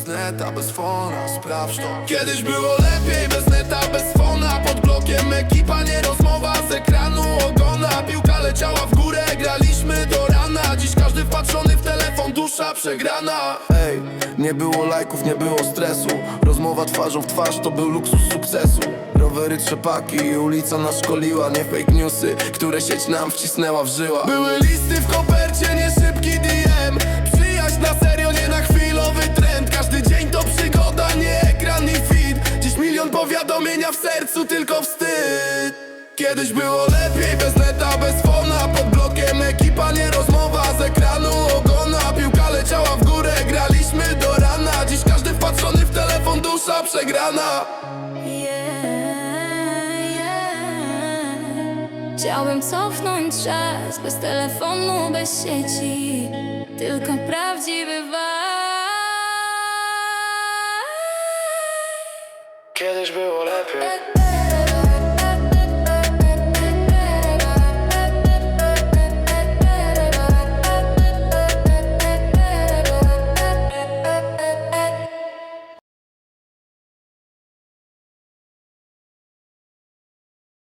neta, bez fona, sprawdź to. Kiedyś było lepiej, bez neta, bez fona. Pod blokiem ekipa, nie rozmowa z ekranu ogona. Piłka leciała w górę, graliśmy do rana. Dziś każdy wpatrzony w telefon, dusza przegrana. Ej, nie było lajków, nie było stresu. Rozmowa twarzą w twarz, to był luksus sukcesu. Rowery, trzepaki, ulica nas szkoliła Nie fake newsy, które sieć nam wcisnęła w żyła. Były listy w kopercie, powiadomienia w sercu, tylko wstyd. Kiedyś było lepiej, bez neta, bez fona. Pod blokiem ekipa, nie rozmowa z ekranu ogona. Piłka leciała w górę, graliśmy do rana. Dziś każdy wpatrzony w telefon, dusza przegrana. Chciałbym cofnąć czas bez telefonu, bez sieci, tylko prawdziwy vibe. Kiedyś było lepiej